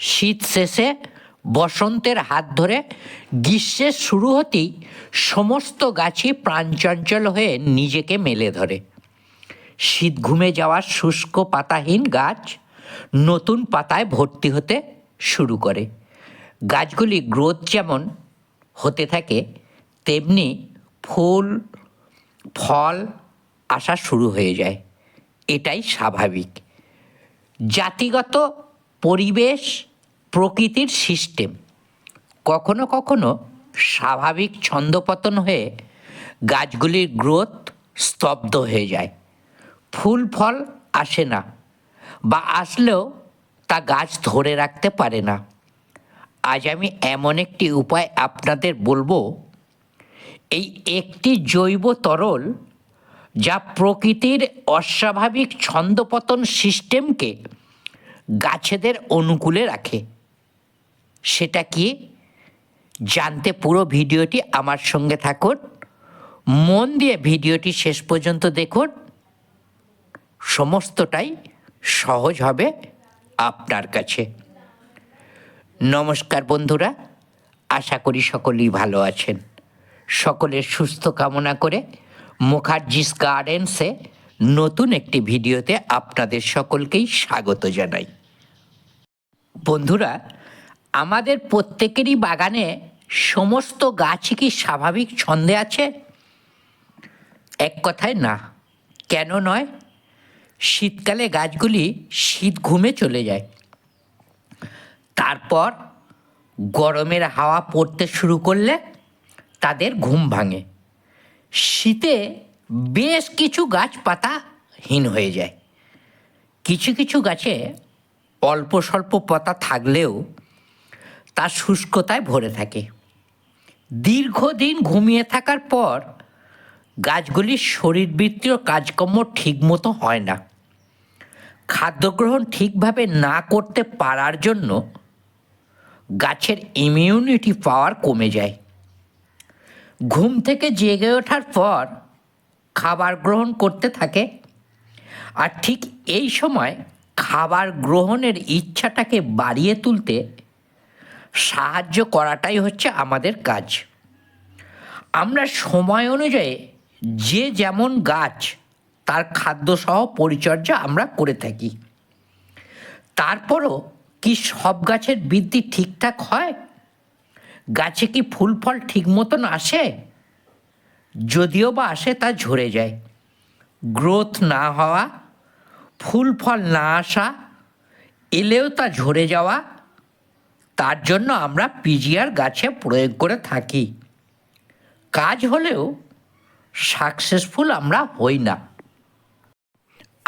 শীত শেষে বসন্তের হাত ধরে গ্রীষ্মের শুরু হতেই সমস্ত গাছই প্রাণচঞ্চল হয়ে নিজেকে মেলে ধরে। শীত ঘুমে যাওয়া শুষ্ক পাতাহীন গাছ নতুন পাতায় ভর্তি হতে শুরু করে। গাছগুলি গ্রোথ যেমন হতে থাকে, তেমনি ফুল, ফল আসা শুরু হয়ে যায়। এটাই স্বাভাবিক। জাতিগত পরিবেশ প্রকৃতির সিস্টেম। কখনো কখনো স্বাভাবিক ছন্দপতন হয়ে গাছগুলির গ্রোথ স্তব্ধ হয়ে যায়। ফুল ফল আসে না বা আসলেও তা গাছ ধরে রাখতে পারে না। আজ আমি এমন একটি উপায় আপনাদের বলব। এই একটি জৈব তরল যা প্রকৃতির অস্বাভাবিক ছন্দপতন সিস্টেমকে গাছেদের অনুকূলে রাখে। সেটা কি? জানতে পুরো ভিডিওটি আমার সঙ্গে থাকুন। মন দিয়ে ভিডিওটি শেষ পর্যন্ত দেখুন। সমস্তটাই সহজ হবে আপনার কাছে। নমস্কার বন্ধুরা, আশা করি সকলেই ভালো আছেন। সকলের সুস্থ কামনা করে মুখার্জিস গার্ডেন্সে নতুন একটি ভিডিওতে আপনাদের সকলকেই স্বাগত জানাই। বন্ধুরা আমাদের প্রত্যেকেরই বাগানে সমস্ত গাছই কি স্বাভাবিক ছন্দে আছে? এক কথায় না। কেন নয়? শীতকালে গাছগুলি শীত ঘুমে চলে যায়। তারপর গরমের হাওয়া পড়তে শুরু করলে তাদের ঘুম ভাঙে। শীতে বেশ কিছু গাছপাতাহীন হয়ে যায়। কিছু কিছু গাছে অল্প স্বল্প পাতা থাকলেও তা শুষ্কতায় ভরে থাকে। দীর্ঘদিন ঘুমিয়ে থাকার পর গাছগুলির শরীরবৃত্তীয় কাজকর্ম ঠিকমতো হয় না। খাদ্য গ্রহণ ঠিকভাবে না করতে পারার জন্য গাছের ইমিউনিটি পাওয়ার কমে যায়। ঘুম থেকে জেগে ওঠার পর খাবার গ্রহণ করতে থাকে আর ঠিক এই সময় খাবার গ্রহণের ইচ্ছাটাকে বাড়িয়ে তুলতে সাহায্য করাটাই হচ্ছে আমাদের কাজ। আমরা সময় অনুযায়ী যে যেমন গাছ, তার খাদ্যসহ পরিচর্যা আমরা করে থাকি। তারপরও কি সব গাছের বৃদ্ধি ঠিকঠাক হয়? গাছে কি ফুল ফল ঠিক মতন আসে? যদিও বা আসে, তা ঝরে যায়। গ্রোথ না হওয়া ফুল ফল না আসা, এলেও তা ঝরে যাওয়া তার জন্য আমরা পিজিআর গাছে প্রয়োগ করে থাকি। কাজ হলেও সাকসেসফুল আমরা হই না।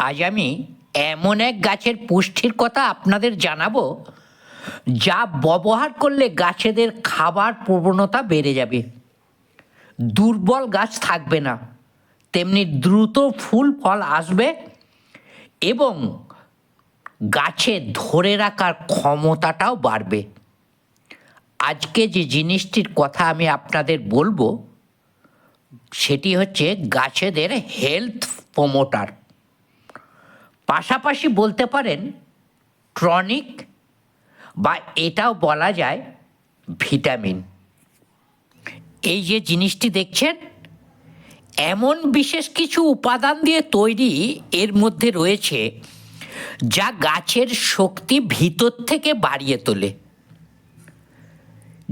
আজ আমি এমন এক গাছের পুষ্টির কথা আপনাদের জানাব, যা ব্যবহার করলে গাছেদের খাবার প্রবণতা বেড়ে যাবে। দুর্বল গাছ থাকবে না, তেমনি দ্রুত ফুল, ফল আসবে এবং গাছে ধরে রাখার ক্ষমতাটাও বাড়বে। আজকে যে জিনিসটির কথা আমি আপনাদের বলব, সেটি হচ্ছে গাছেদের হেলথ প্রমোটার পাশাপাশি বলতে পারেন ট্রনিক বা এটাও বলা যায় ভিটামিন এই যে জিনিসটি দেখছেন, এমন বিশেষ কিছু উপাদান দিয়ে তৈরি এর মধ্যে রয়েছে, যা গাছের শক্তি ভিতর থেকে বাড়িয়ে তোলে।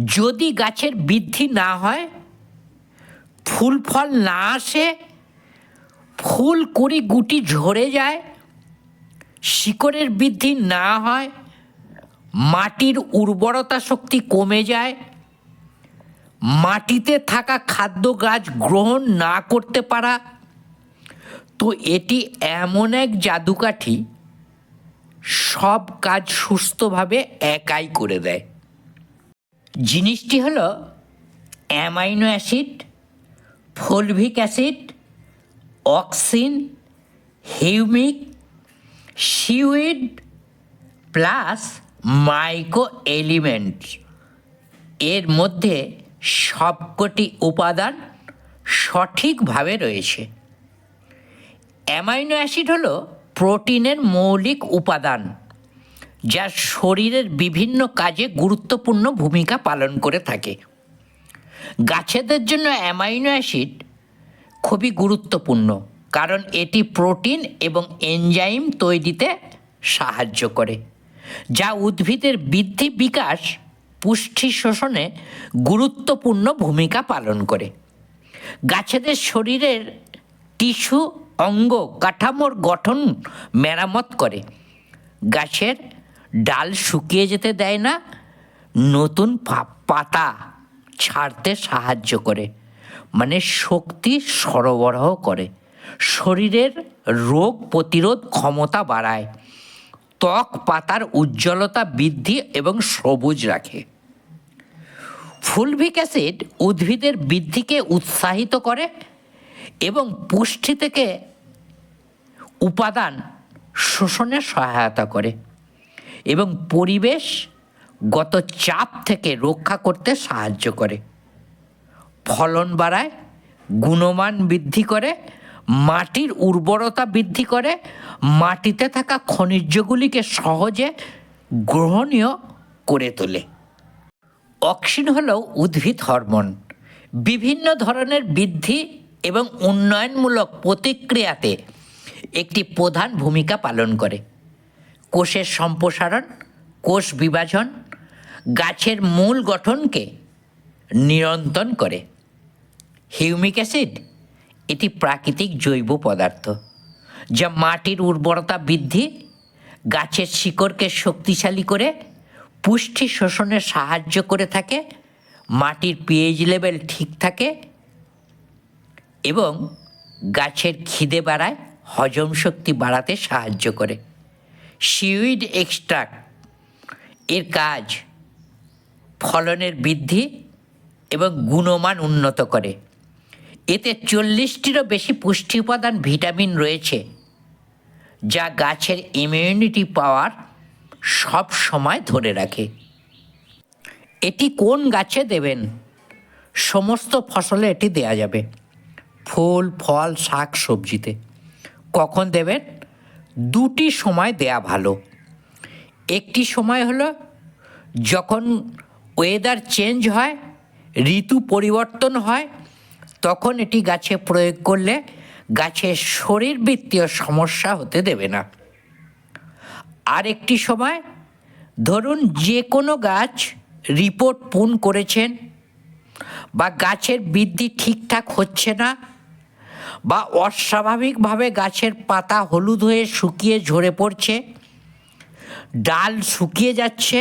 যদি গাছের বৃদ্ধি না হয়, ফুল ফল না আসে, ফুল কুড়ি গুটি ঝরে যায়, শিকড়ের বৃদ্ধি না হয়, মাটির উর্বরতা শক্তি কমে যায়, মাটিতে থাকা খাদ্য গাছ গ্রহণ না করতে পারা, তো এটি এমন এক জাদুকাঠি, সব কাজ সুস্থভাবে একাই করে দেয়। জিনিসটি হলো amino acid, fulvic acid, auxin, humic, seaweed, plus micro element এর মধ্যে সবকটি উপাদান সঠিকভাবে রয়েছে। অ্যামাইনো অ্যাসিড হলো প্রোটিনের মৌলিক উপাদান। যা শরীরের বিভিন্ন কাজে গুরুত্বপূর্ণ ভূমিকা পালন করে থাকে। গাছেদের জন্য অ্যামাইনো অ্যাসিড খুবই গুরুত্বপূর্ণ, কারণ এটি প্রোটিন এবং এনজাইম তৈরিতে সাহায্য করে, যা উদ্ভিদের বৃদ্ধি বিকাশ, পুষ্টি শোষণে গুরুত্বপূর্ণ ভূমিকা পালন করে। গাছেদের শরীরের টিস্যু, অঙ্গ কাঠামোর গঠন মেরামত করে। গাছের ডাল শুকিয়ে যেতে দেয় না, নতুন পাতা ছাড়তে সাহায্য করে। মানে শক্তি সরবরাহ করে। শরীরের রোগ প্রতিরোধ ক্ষমতা বাড়ায়। ত্বক পাতার উজ্জ্বলতা বৃদ্ধি এবং সবুজ রাখে। ফুলভিক অ্যাসিড উদ্ভিদের বৃদ্ধিকে উৎসাহিত করে এবং পুষ্টি থেকে উপাদান শোষণে সহায়তা করে। এবং পরিবেশ গত চাপ থেকে রক্ষা করতে সাহায্য করে। ফলন বাড়ায়, গুণমান বৃদ্ধি করে, মাটির উর্বরতা বৃদ্ধি করে, মাটিতে থাকা খনিজগুলিকে সহজে গ্রহণীয় করে তোলে। অক্সিন হল উদ্ভিদ হরমোন। বিভিন্ন ধরনের বৃদ্ধি এবং উন্নয়নমূলক প্রতিক্রিয়াতে একটি প্রধান ভূমিকা পালন করে। কোষের সম্প্রসারণ, কোষ বিভাজন, গাছের মূল গঠনকে নিয়ন্ত্রণ করে। হিউমিক অ্যাসিড, এটি প্রাকৃতিক জৈব পদার্থ, যা মাটির উর্বরতা বৃদ্ধি, গাছের শিকড়কে শক্তিশালী করে, পুষ্টি শোষণে সাহায্য করে থাকে, মাটির পিএইচ লেভেল ঠিক থাকে এবং গাছের খিদে বাড়ায় হজম শক্তি বাড়াতে সাহায্য করে। সিউইড এক্সট্রাক্ট এর কাজ ফলনের বৃদ্ধি এবং গুণমান উন্নত করে। এতে চল্লিশটিরও বেশি পুষ্টি উপাদান ভিটামিন রয়েছে, যা গাছের ইমিউনিটি পাওয়ার সব সময় ধরে রাখে। এটি কোন গাছে দেবেন? সমস্ত ফসলে এটি দেয়া যাবে। ফুল, ফল, শাক, সবজিতে। কখন দেবেন? দুটি সময় দেয়া ভালো। একটি সময় হলো যখন ওয়েদার চেঞ্জ হয়, ঋতু পরিবর্তন হয়, তখন এটি গাছে প্রয়োগ করলে গাছের শরীরবৃত্তীয় সমস্যা হতে দেবে না। আর একটি সময় ধরুন যে কোনো গাছ রিপোর্ট পূর্ণ করেছেন বা গাছের বৃদ্ধি ঠিকঠাক হচ্ছে না বা অস্বাভাবিকভাবে গাছের পাতা হলুদ হয়ে শুকিয়ে ঝরে পড়ছে, ডাল শুকিয়ে যাচ্ছে,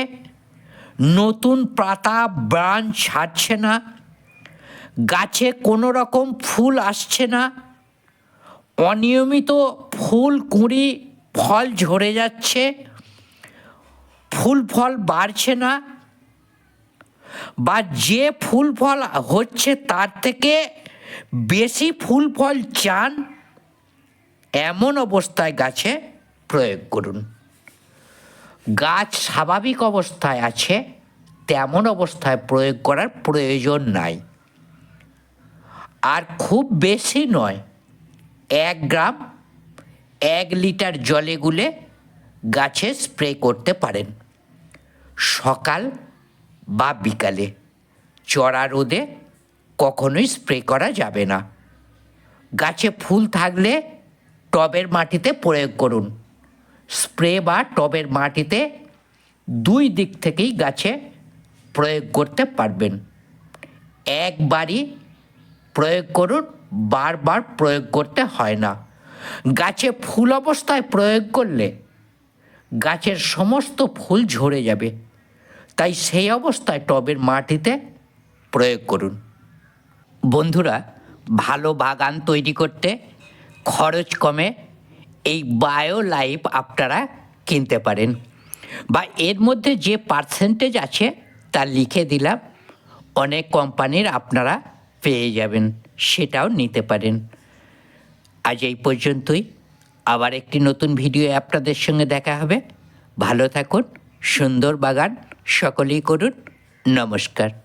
নতুন পাতা ব্রাঞ্চ ছাড়ছে না, গাছে কোনো রকম ফুল আসছে না, অনিয়মিত ফুল, কুঁড়ি, ফল ঝরে যাচ্ছে, ফুল ফল বাড়ছে না, বা যে ফুল ফল হচ্ছে তার থেকে বেশি ফুল ফল চান, এমন অবস্থায় গাছে প্রয়োগ করুন। গাছ স্বাভাবিক অবস্থায় আছে, তেমন অবস্থায় প্রয়োগ করার প্রয়োজন নাই। আর খুব বেশি নয়, এক গ্রাম, এক লিটার জলে গুলে গাছে স্প্রে করতে পারেন। সকাল বা বিকালে, চড়া রোদে কখনোই স্প্রে করা যাবে না। গাছে ফুল থাকলে টবের মাটিতে প্রয়োগ করুন। স্প্রে বা টবের মাটিতে দুই দিক থেকেই গাছে প্রয়োগ করতে পারবেন। একবারই প্রয়োগ করুন, বারবার প্রয়োগ করতে হয় না। গাছে ফুল অবস্থায় প্রয়োগ করলে গাছের সমস্ত ফুল ঝরে যাবে। তাই সেই অবস্থায় টবের মাটিতে প্রয়োগ করুন। বন্ধুরা, ভালো বাগান তৈরি করতে খরচ কমে এই বায়ো লাইফ আপনারা কিনতে পারেন। বা এর মধ্যে যে পার্সেন্টেজ আছে তা লিখে দিলাম, অনেক কোম্পানির আপনারা পেয়ে যাবেন, সেটাও নিতে পারেন। আজ এই পর্যন্তই, আবার একটি নতুন ভিডিও আপনাদের সঙ্গে দেখা হবে। ভালো থাকুন, সুন্দর বাগান, সকলেই করুন, নমস্কার।